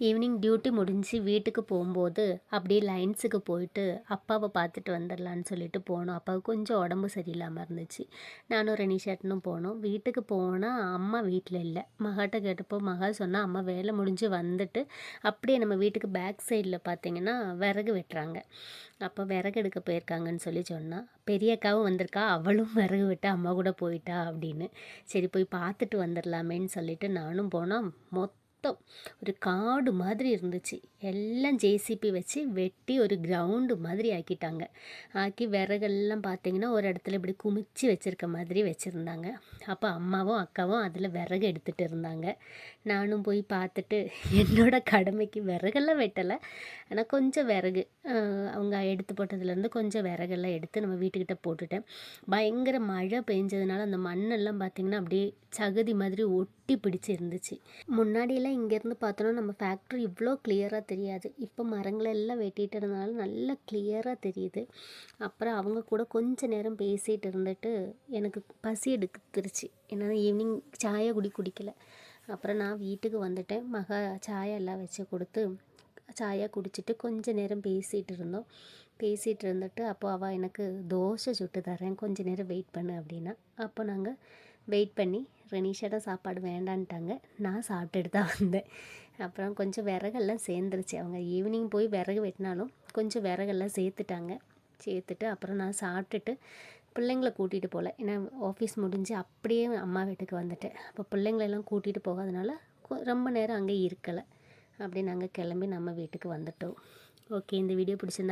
Evening duty முடிஞ்சு வீட்டுக்கு போகும்போது அப்படியே லைன்ஸுக்கு போயிட்டு அப்பாவை பார்த்துட்டு வந்துடலான்னு சொல்லிட்டு போனோம். அப்பாவுக்கு கொஞ்சம் உடம்பு சரியில்லாமல் இருந்துச்சு. நானும் ரெனிஷாட்டனும் போனோம். வீட்டுக்கு போனால் அம்மா வீட்டில் இல்லை. மகாட்ட கேட்டப்போ மகா சொன்னால் அம்மா வேலை முடிஞ்சு வந்துட்டு அப்படியே நம்ம வீட்டுக்கு பேக் சைடில் பார்த்தீங்கன்னா விறகு வெட்டுறாங்க. அப்போ விறகு எடுக்க போயிருக்காங்கன்னு சொல்லி சொன்னால் பெரிய அக்காவும் வந்திருக்கா அவளும் விறகு விட்டு அம்மா கூட போயிட்டா அப்படின்னு. சரி போய் பார்த்துட்டு வந்துடலாமேன்னு சொல்லிட்டு நானும் போனால் மொத்தம் ஒரு காடு மாதிரி இருந்துச்சு. எல்லாம் ஜேசிபி வச்சு வெட்டி ஒரு கிரவுண்டு மாதிரி ஆக்கிட்டாங்க. ஆக்கி விறகெல்லாம் பார்த்தீங்கன்னா ஒரு இடத்துல இப்படி குமிச்சு வச்சுருக்க மாதிரி வச்சுருந்தாங்க. அப்போ அம்மாவும் அக்காவும் அதில் விறகு எடுத்துகிட்டு இருந்தாங்க. நானும் போய் பார்த்துட்டு என்னோட கடமைக்கு விறகெல்லாம் வெட்டலை. ஆனால் கொஞ்சம் விறகு அவங்க எடுத்து போட்டதுலேருந்து கொஞ்சம் விறகெல்லாம் எடுத்து நம்ம வீட்டுக்கிட்ட போட்டுட்டேன். பயங்கர மழை பெஞ்சதுனால அந்த மண்ணெல்லாம் பார்த்திங்கன்னா அப்படியே சகதி மாதிரி ஒட்டு பிடிச்சி இருந்துச்சு முன்னாடியெல்லாம் இங்கேருந்து பார்த்தோன்னா நம்ம ஃபேக்ட்ரி இவ்வளோ கிளியராக தெரியாது. இப்போ மரங்களை எல்லாம் நல்லா கிளியராக தெரியுது. அப்புறம் அவங்க கூட கொஞ்ச நேரம் பேசிகிட்டு இருந்துட்டு எனக்கு பசி எடுத்துருச்சு. ஏன்னா ஈவினிங் சாயை குடி குடிக்கல. அப்புறம் நான் வீட்டுக்கு வந்துட்டேன். மக சாயா எல்லாம் வச்சு கொடுத்து சாயா குடிச்சிட்டு கொஞ்ச நேரம் பேசிகிட்டு இருந்தோம். பேசிகிட்டு இருந்துட்டு அப்போ அவள் எனக்கு தோசை சுட்டு தரேன். கொஞ்ச நேரம் வெயிட் பண்ணு அப்படின்னா. அப்போ நாங்கள் வெயிட் பண்ணி ரெனிஷாட்ட சாப்பாடு வேண்டான்ட்டாங்க. நான் சாப்பிட்டுட்டு தான் வந்தேன். அப்புறம் கொஞ்சம் விறகெல்லாம் சேர்ந்துருச்சு. அவங்க ஈவினிங் போய் விறகு வெட்டினாலும் கொஞ்சம் விறகெல்லாம் சேர்த்துட்டாங்க. சேர்த்துட்டு அப்புறம் நான் சாப்பிட்டுட்டு பிள்ளைங்கள கூட்டிகிட்டு போகல ஏன்னா ஆஃபீஸ் முடிஞ்சு அப்படியே அம்மா வீட்டுக்கு வந்துட்டேன். அப்போ பிள்ளைங்களெல்லாம் கூட்டிகிட்டு போகாதனால ரொம்ப நேரம் அங்கே இருக்கலை. அப்படி நாங்கள் கிளம்பி நம்ம வீட்டுக்கு வந்துட்டோம். ஓகே இந்த வீடியோ பிடிச்சிருந்தா